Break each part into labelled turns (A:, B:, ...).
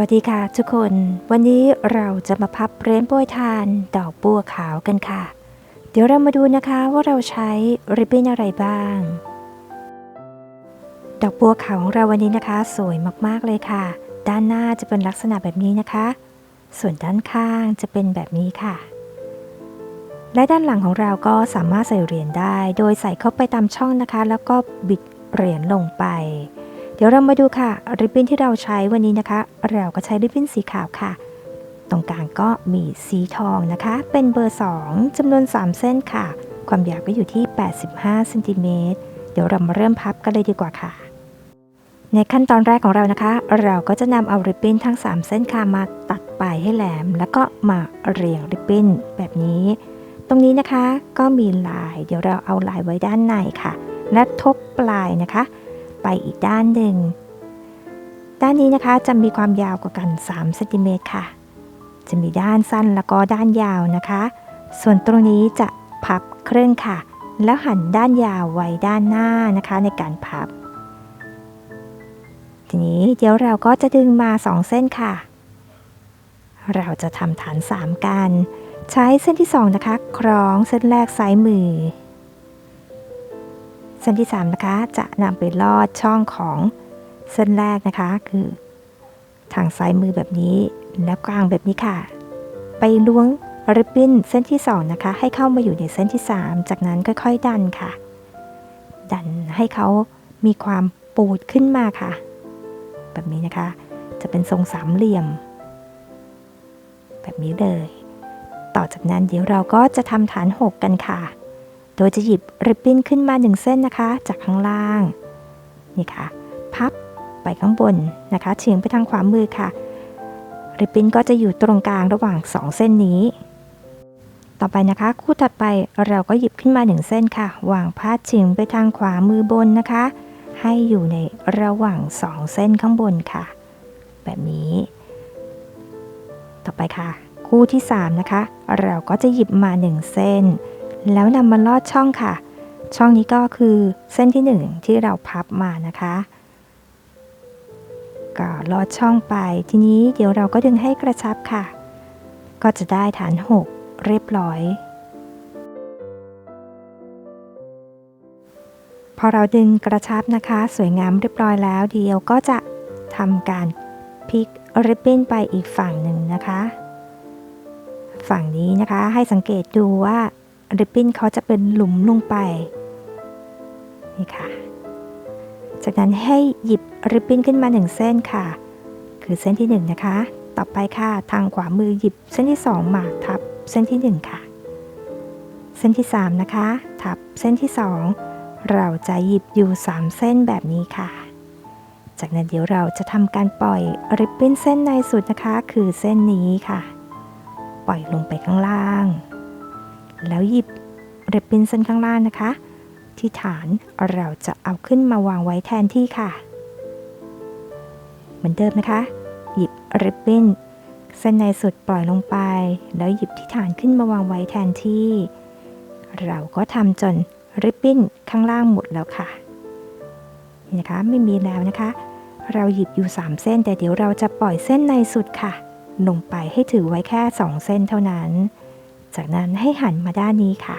A: วัสดีค่ะทุกคน วันนี้เราจะมาพับเรนโบว์ทานดอกบัวขาวกันค่ะ เดี๋ยวเรามาดูนะคะว่าเราใช้ริบบิ้นอะไรบ้าง ดอกบัวขาวของเราวันนี้นะคะ สวยมากๆเลยค่ะ ด้านหน้าจะเป็นลักษณะแบบนี้นะคะ ส่วนด้านข้างจะเป็นแบบนี้ค่ะ และด้านหลังของเราก็สามารถใส่เหรียญได้ โดยใส่เข้าไปตามช่องนะคะ แล้วก็บิดเหรียญลงไป เดี๋ยวเรามาดูค่ะ ริบบิ้นที่เราใช้วันนี้นะคะ เราก็ใช้ริบบิ้นสีขาวค่ะ ตรงกลางก็มีสีทองนะคะ เป็นเบอร์ 2จำนวน 3 เส้นค่ะ ความยาวก็อยู่ที่ 85เซนติเมตรเดี๋ยวเรามาเริ่มพับกันเลยดีกว่าค่ะ ในขั้นตอนแรกของเรานะคะ เราก็จะนำเอาริบบิ้นทั้ง 3 เส้นค่ะมาตัดปลายให้แหลม แล้วก็มาเรียงริบบิ้นแบบนี้ ตรงนี้นะคะก็มีลาย เดี๋ยวเราเอาลายไว้ด้านในค่ะ และทบปลายนะคะ ไปอีกด้านหนึ่ง ด้านนี้นะคะจะมีความยาวกว่ากัน3เซนติเมตรค่ะ จะมีด้านสั้นแล้วก็ด้านยาวนะคะ ส่วนตรงนี้จะพับครึ่งค่ะ แล้วหันด้านยาวไว้ด้านหน้านะคะในการพับ ทีนี้เดี๋ยวเราก็จะดึงมา 2 เส้นค่ะ เราจะทำฐาน 3 กัน ใช้เส้นที่ 2 นะคะ คล้องเส้นแรกซ้ายมือ เส้นที่ 3 นะคะ จะนำไปลอดช่องของเส้นแรกนะคะ คือ ทางซ้ายมือแบบนี้แล้วกลางแบบนี้ค่ะ ไปล้วงริบบิ้นเส้นที่ 2 นะคะ ให้เข้ามาอยู่ในเส้นที่ 3 จากนั้นค่อยๆดันค่ะ ดันให้เขามีความปูดขึ้นมาค่ะ แบบนี้นะคะ จะเป็นทรงสามเหลี่ยม แบบนี้เลย ต่อจากนั้นเดี๋ยวเราก็จะทำฐาน6กันค่ะ โดยจะหยิบริบบิ้นขึ้นมา1เส้นนะคะ จากข้างล่าง นี่ค่ะ พับไปข้างบนนะคะเฉียงไปทางขวามือค่ะ ริบบิ้นก็จะอยู่ตรงกลางระหว่าง 2 เส้นนี้ ต่อไปนะคะ คู่ถัดไปเราก็หยิบขึ้นมา1เส้นค่ะ วางพาดเฉียงไปทางขวามือบนนะคะ ให้อยู่ในระหว่าง 2 เส้นข้างบนค่ะ แบบนี้ ต่อไปค่ะ คู่ที่ 3 นะคะ เราก็จะหยิบมา 1 เส้น แล้วนำมาลอดช่องค่ะ ช่องนี้ก็คือเส้นที่ 1 ที่เราพับมานะคะ ก็ลอดช่องไปทีนี้เดี๋ยวเราก็ดึงให้กระชับค่ะ ก็จะได้ฐาน 6 เรียบร้อย พอเราดึงกระชับนะคะ สวยงามเรียบร้อยแล้วเดี๋ยวก็จะทำการพลิกริบบิ้นไปอีกฝั่งหนึ่งนะคะ ฝั่งนี้นะคะให้สังเกตดูว่า ริบบิ้นเขาจะเป็นหลุมลงไปนี่ค่ะ จากนั้นให้หยิบริบบิ้นขึ้นมา 1 เส้นค่ะ คือเส้นที่ 1 นะคะ ต่อไปค่ะทางขวามือหยิบเส้นที่2มาทับเส้นที่ 1 ค่ะ เส้นที่ 3 นะคะ ทับเส้นที่ 2 เราจะหยิบอยู่ 3 เส้นแบบนี้ค่ะ จากนั้นเดี๋ยวเราจะทำการปล่อยริบบิ้นเส้นในสุดนะคะ คือเส้นนี้ค่ะ ปล่อยลงไปข้างล่าง แล้วหยิบริบบิ้นเส้นข้างล่างนะคะ ที่ฐานเราจะเอาขึ้นมาวางไว้แทนที่ค่ะ เหมือนเดิมนะคะ หยิบริบบิ้นเส้นในสุดปล่อยลงไป แล้วหยิบที่ฐานขึ้นมาวางไว้แทนที่ เราก็ทำจนริบบิ้นข้างล่างหมดแล้วค่ะนี่นะคะไม่มีแล้วนะคะ เราหยิบอยู่ 3 เส้นแต่เดี๋ยวเราจะปล่อยเส้นในสุดค่ะ ลงไปให้ถือไว้แค่ 2 เส้นเท่านั้น จากนั้นให้หันมาด้านนี้ค่ะ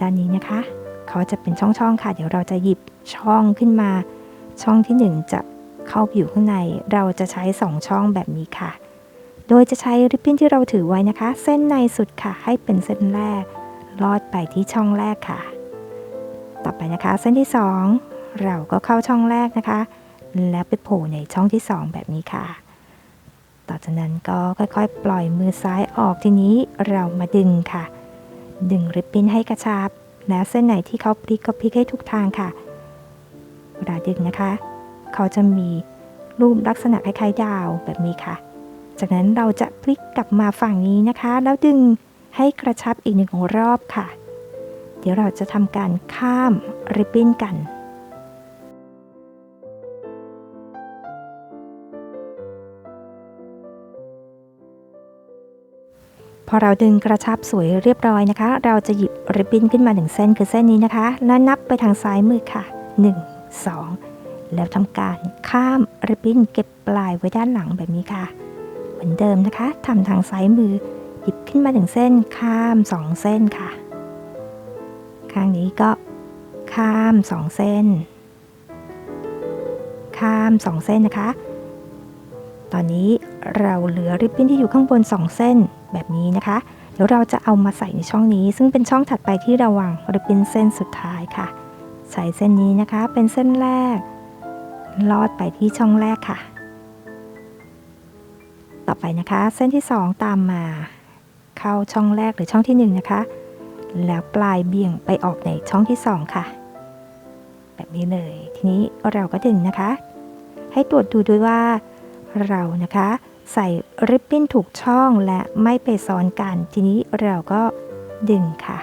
A: ด้านนี้นะคะเขาจะเป็นช่องๆค่ะ เดี๋ยวเราจะหยิบช่องขึ้นมา ช่องที่ 1 จะเข้าไปอยู่ข้างใน เราจะใช้ 2 ช่องแบบนี้ค่ะ โดยจะใช้ริบบิ้นที่เราถือไว้นะคะ เส้นในสุดค่ะ ให้เป็นเส้นแรก ลอดไปที่ช่องแรกค่ะ ต่อไปนะคะ เส้นที่ 2 เราก็เข้าช่องแรกนะคะ แล้วไปโผล่ในช่องที่ 2 แบบนี้ค่ะ จากนั้นก็ค่อยๆ ปล่อยมือซ้ายออกทีนี้เรามาดึงค่ะ ดึงริบบิ้นให้กระชับ แล้วเส้นไหนที่เขาพลิกก็พลิกให้ทุกทางค่ะ เวลาดึงนะคะ เขาจะมีรูปลักษณะคล้ายๆดาวแบบนี้ค่ะ จากนั้นเราจะพลิกกลับมาฝั่งนี้นะคะ แล้วดึงให้กระชับอีกหนึ่งรอบค่ะ เดี๋ยวเราจะทำการข้ามริบบิ้นกัน พอเราดึงกระชับสวยเรียบร้อยนะคะ เราจะหยิบริบบิ้นขึ้นมาหนึ่งเส้นคือเส้นนี้นะคะ แล้วนับไปทางซ้ายมือค่ะ 1 2 แล้วทำการข้ามริบบิ้นเก็บปลายไว้ด้านหลังแบบนี้ค่ะ เหมือนเดิมนะคะทำทางซ้ายมือหยิบขึ้นมาหนึ่งเส้นข้ามสองเส้นค่ะ ข้างนี้ก็ข้ามสองเส้น ข้ามสองเส้นนะคะ ตอนนี้เราเหลือริบบิ้นที่อยู่ข้างบน 2 เส้น แบบนี้นะคะเดี๋ยวเราจะเอามาใส่ในช่องนี้ ซึ่งเป็นช่องถัดไปที่ระว่างริบบิ้นเส้นสุดท้ายค่ะ ใส่เส้นนี้นะคะ เป็นเส้นแรก ลอดไปที่ช่องแรกค่ะ ต่อไปนะคะ เส้นที่ 2 ตามมา เข้าช่องแรกหรือช่องที่ 1 นะคะ แล้วปลายเบี่ยงไปออกในช่องที่ 2 ค่ะ แบบนี้เลย ทีนี้เราก็ดึงนะคะ ให้ตรวจดูด้วยว่าเรานะคะ ใส่ริบบิ้นถูกช่องและไม่ไปซ้อนกัน ทีนี้เราก็ดึงค่ะ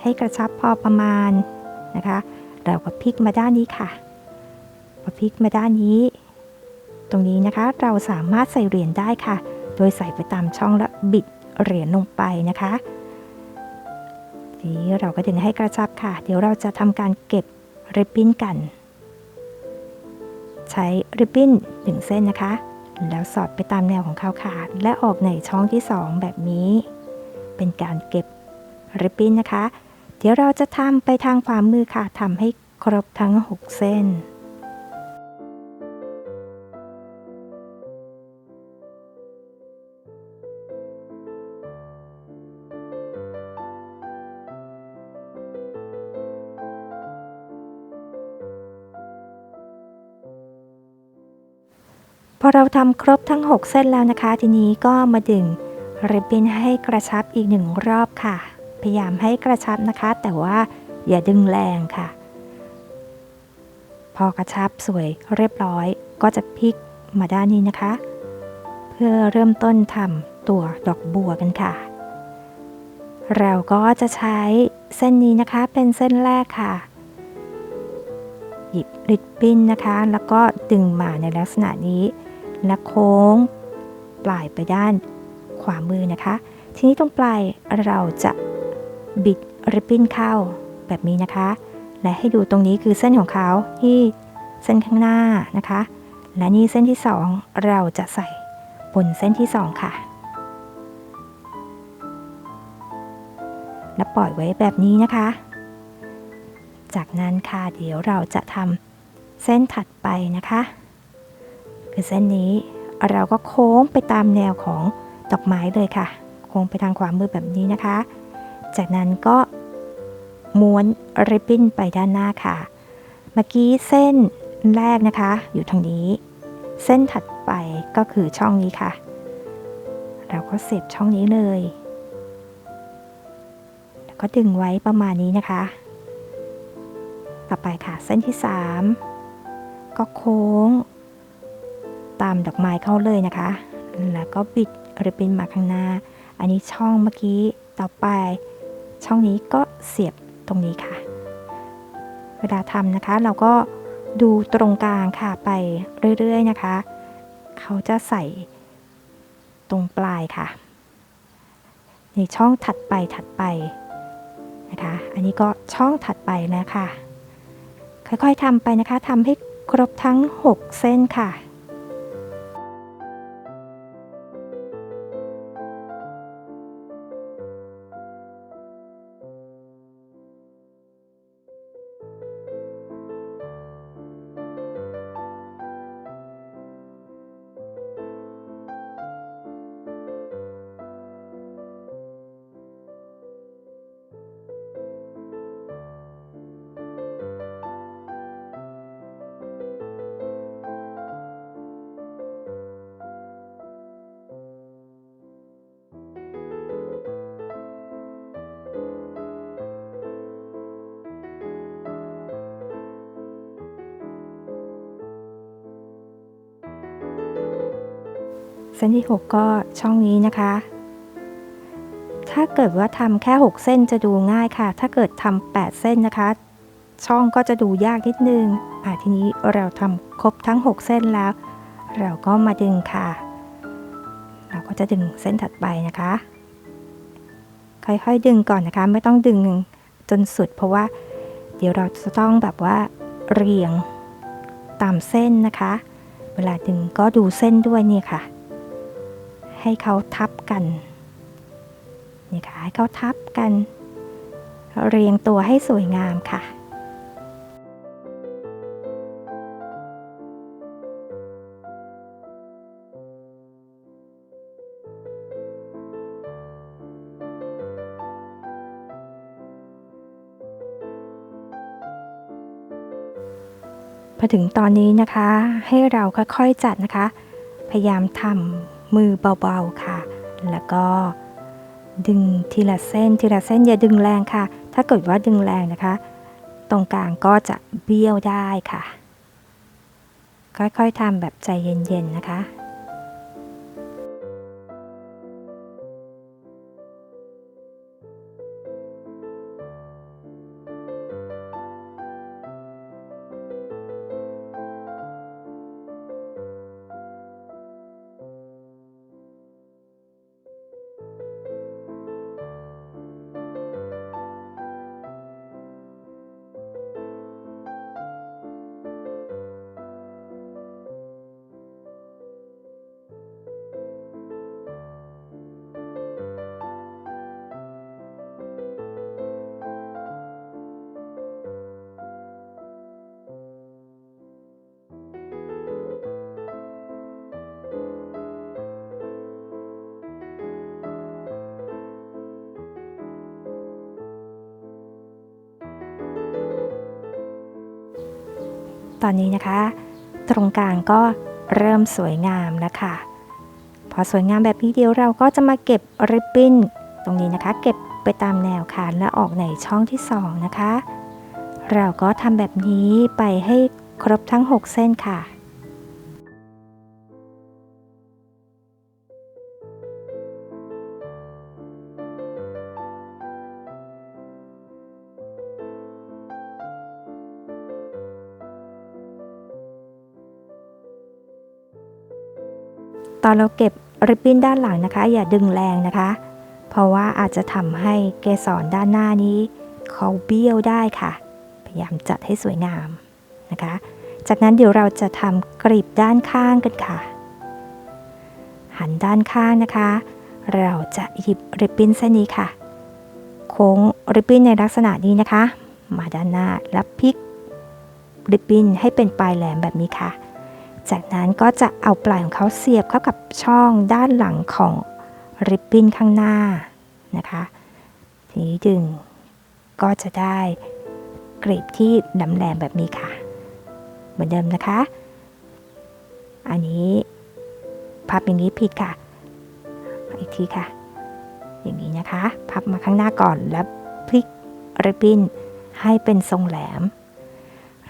A: ให้กระชับพอประมาณนะคะ เราก็พลิกมาด้านนี้ค่ะพอพลิกมาด้านนี้ ตรงนี้นะคะเราสามารถใส่เหรียญได้ค่ะ โดยใส่ไปตามช่องและบิดเหรียญลงไปนะคะทีนี้เราก็ดึงให้กระชับค่ะ เดี๋ยวเราจะทำการเก็บริบบิ้นกัน ใช้ริบบิ้นหนึ่งเส้นนะคะ แล้วสอดไปตามแนวของเขาค่ะและออกในช่องที่ 2 แบบนี้ เป็นการเก็บริบบิ้นนะคะ เดี๋ยวเราจะทำไปทางขวามือค่ะทำให้ครบทั้ง 6 เส้น พอเราทำครบทั้ง 6 เส้นแล้วนะคะ ทีนี้ก็มาดึงริบบิ้นให้กระชับอีกหนึ่งรอบค่ะ พยายามให้กระชับนะคะ แต่ว่าอย่าดึงแรงค่ะ พอกระชับสวยเรียบร้อย ก็จะพลิกมาด้านนี้นะคะ เพื่อเริ่มต้นทำตัวดอกบัวกันค่ะ เราก็จะใช้เส้นนี้นะคะเป็นเส้นแรกค่ะ หยิบริบบิ้นนะคะ แล้วก็ดึงมาในลักษณะนี้ และโค้ง ปลายไปด้านขวามือนะคะ ทีนี้ตรงปลายเราจะบิดริบบิ้นเข้าแบบนี้นะคะ และให้ดูตรงนี้คือเส้นของเขาที่เส้นข้างหน้านะคะ และนี่เส้นที่ 2 เราจะใส่บนเส้นที่ 2 ค่ะ และปล่อยไว้แบบนี้นะคะ จากนั้นค่ะเดี๋ยวเราจะทำเส้นถัดไปนะคะ คือเส้นนี้เราก็โค้งไปตามแนวของดอกไม้เลยค่ะ โค้งไปทางขวามือแบบนี้นะคะ จากนั้นก็ม้วนริบบิ้นไปด้านหน้าค่ะ เมื่อกี้เส้นแรกนะคะ อยู่ทางนี้ เส้นถัดไปก็คือช่องนี้ค่ะ เราก็เสียบช่องนี้เลยแล้วก็ดึงไว้ประมาณนี้นะคะ ต่อไปค่ะเส้นที่ 3 ก็โค้งามดอกไม้เข้าเลยนะคะ แล้วก็บิดริบบิ้นมาข้างหน้า อันนี้ช่องเมื่อกี้ต่อไป ช่องนี้ก็เสียบตรงนี้ค่ะ เวลาทำนะคะเราก็ดูตรงกลางค่ะไปเรื่อยๆนะคะ เขาจะใส่ตรงปลายค่ะ ในช่องถัดไปถัดไปนะคะ อันนี้ก็ช่องถัดไปแล้วค่ะค่อยๆทำไปนะคะทำให้ครบทั้ง 6 เส้นค่ะ ส้นที่ 6 ก็ช่องนี้นะคะ ถ้าเกิดว่าทำแค่ 6 เส้นจะดูง่ายค่ะ ถ้าเกิดทำ8เส้นนะคะ ช่องก็จะดูยากนิดนึงอ่าทีนี้เราทำครบทั้ง 6 เส้นแล้ว เราก็มาดึงค่ะ เราก็จะดึงเส้นถัดไปนะคะ ค่อยๆดึงก่อนนะคะ ไม่ต้องดึงจนสุด เพราะว่า เดี๋ยวเราจะต้องแบบว่าเรียงตามเส้นนะคะ เวลาดึงก็ดูเส้นด้วยเนี่ยค่ะ ให้เขาทับกันนี่ค่ะให้เขาทับกัน เรียงตัวให้สวยงามค่ะ พอถึงตอนนี้นะคะให้เราค่อยๆจัดนะคะ พยายามทำ มือเบาๆค่ะ แล้วก็ดึงทีละเส้นทีละเส้นอย่าดึงแรงค่ะ ถ้าเกิดว่าดึงแรงนะคะ ตรงกลางก็จะเบี้ยวได้ค่ะ ค่อยๆทำแบบใจเย็นๆนะคะ ตอนนี้นะคะ ตรงกลางก็เริ่มสวยงามนะคะ พอสวยงามแบบนี้เดียวเราก็จะมาเก็บริบบิ้นตรงนี้นะคะ เก็บไปตามแนวคานและออกในช่องที่ 2 นะคะ เราก็ทำแบบนี้ไปให้ครบทั้ง 6 เส้นค่ะ ตอนเราเก็บริบบิ้นด้านหลังนะคะ อย่าดึงแรงนะคะ เพราะว่าอาจจะทำให้เกสรด้านหน้านี้เขาเบี้ยวได้ค่ะ พยายามจัดให้สวยงามนะคะ จากนั้นเดี๋ยวเราจะทำกรีบด้านข้างกันค่ะ หันด้านข้างนะคะ เราจะหยิบริบบิ้นเส้นนี้ค่ะ โค้งริบบิ้นในลักษณะนี้นะคะ มาด้านหน้าแล้วพลิกริบบิ้นให้เป็นปลายแหลมแบบนี้ค่ะ จากนั้นก็จะเอาปลายของเขาเสียบเข้ากับช่องด้านหลังของริบบิ้นข้างหน้านะคะทีนี้ดึงก็จะได้กรีบที่แหลมๆแบบนี้ค่ะ เหมือนเดิมนะคะ อันนี้พับอย่างนี้ผิดค่ะ อีกทีค่ะ อย่างนี้นะคะ พับมาข้างหน้าก่อนแล้วพลิกริบบิ้นให้เป็นทรงแหลม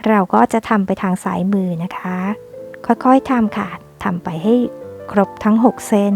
A: เราก็จะทำไปทางซ้ายมือนะคะ ค่อยๆทำค่ะทำไปให้ครบทั้ง 6 เส้น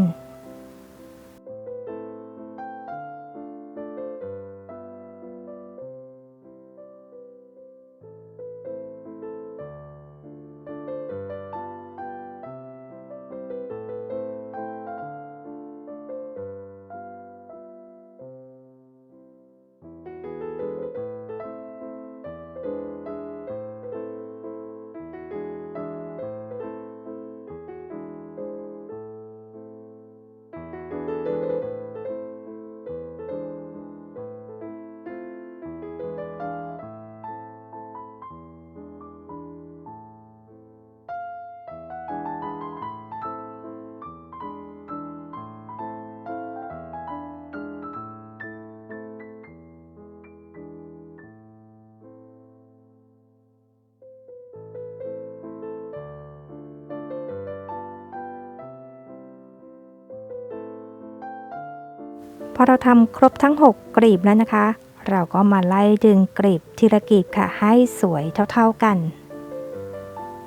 A: พอเราทำครบทั้ง 6 กลีบแล้วนะคะ เราก็มาไล่ดึงกลีบทีละกลีบค่ะ ให้สวยเท่าๆกัน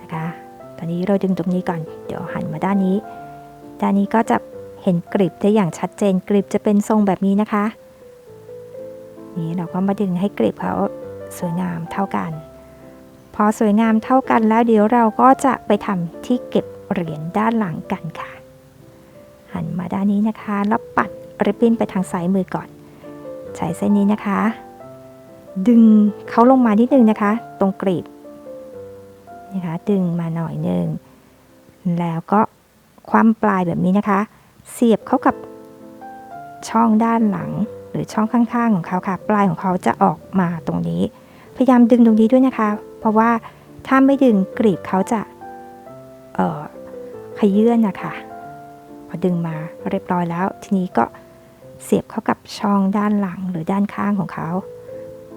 A: นะคะ ตอนนี้เราดึงตรงนี้ก่อน เดี๋ยวหันมาด้านนี้ ด้านนี้ก็จะเห็นกลีบได้อย่างชัดเจนกลีบจะเป็นทรงแบบนี้นะคะ นี่เราก็มาดึงให้กลีบเขาสวยงามเท่ากัน พอสวยงามเท่ากันแล้วเดี๋ยวเราก็จะไปทำที่เก็บเหรียญด้านหลังกันค่ะ หันมาด้านนี้นะคะแล้วปัด ริบบิ้นไปทางซ้ายมือก่อน ใช้เส้นนี้นะคะ ดึงเขาลงมานิดนึงนะคะ ตรงกรีบนะคะดึงมาหน่อยหนึ่งแล้วก็คว่ำปลายแบบนี้นะคะ เสียบเข้ากับช่องด้านหลัง หรือช่องข้างๆของเขาค่ะ ปลายของเขาจะออกมาตรงนี้ พยายามดึงตรงนี้ด้วยนะคะ เพราะว่าถ้าไม่ดึงกรีบเขาจะเอ่อขยื่นนะคะพอดึงมาเรียบร้อยแล้ว ทีนี้ก็ เสียบเข้ากับช่องด้านหลังหรือด้านข้างของเขา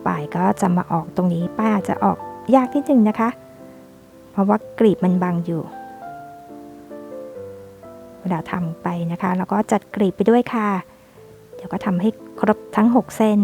A: ปลายก็จะมาออกตรงนี้ป้ายอาจจะออกยากนิดนึงนะคะ เพราะว่ากรีบมันบังอยู่ เวลาทำไปนะคะ แล้วก็จัดกรีบไปด้วยค่ะ เดี๋ยวก็ทำให้ครบทั้ง 6 เส้น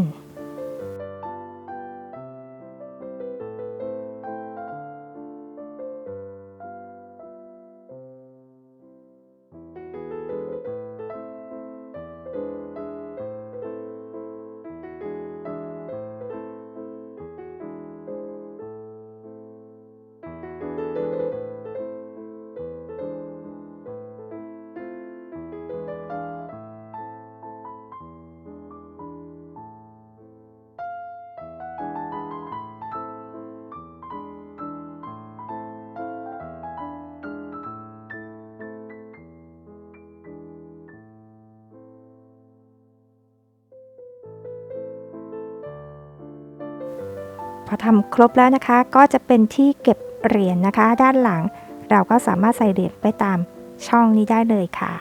A: พอทำครบแล้วนะคะ ก็จะเป็นที่เก็บเหรียญนะคะ ด้านหลังเราก็สามารถใส่เหรียญไปตามช่องนี้ได้เลยค่ะ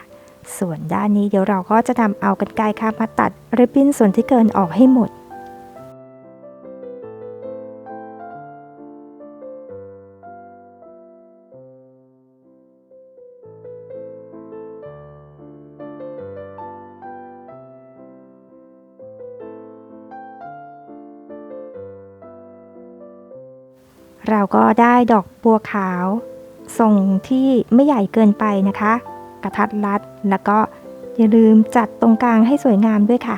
A: ส่วนด้านนี้เดี๋ยวเราก็จะนำเอากันไกรค่ะมาตัดริบบิ้นส่วนที่เกินออกให้หมด เราก็ได้ดอกบัวขาวทรงที่ไม่ใหญ่เกินไปนะคะ กระทัดรัดแล้วก็อย่าลืมจัดตรงกลางให้สวยงามด้วยค่ะ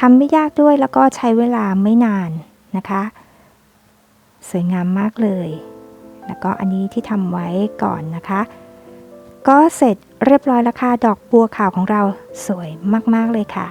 A: ทำไม่ยากด้วยแล้วก็ใช้เวลาไม่นานนะคะ สวยงามมากเลย แล้วก็อันนี้ที่ทำไว้ก่อนนะคะ ก็เสร็จเรียบร้อยแล้วค่ะดอกบัวขาวของเราสวยมากๆเลยค่ะ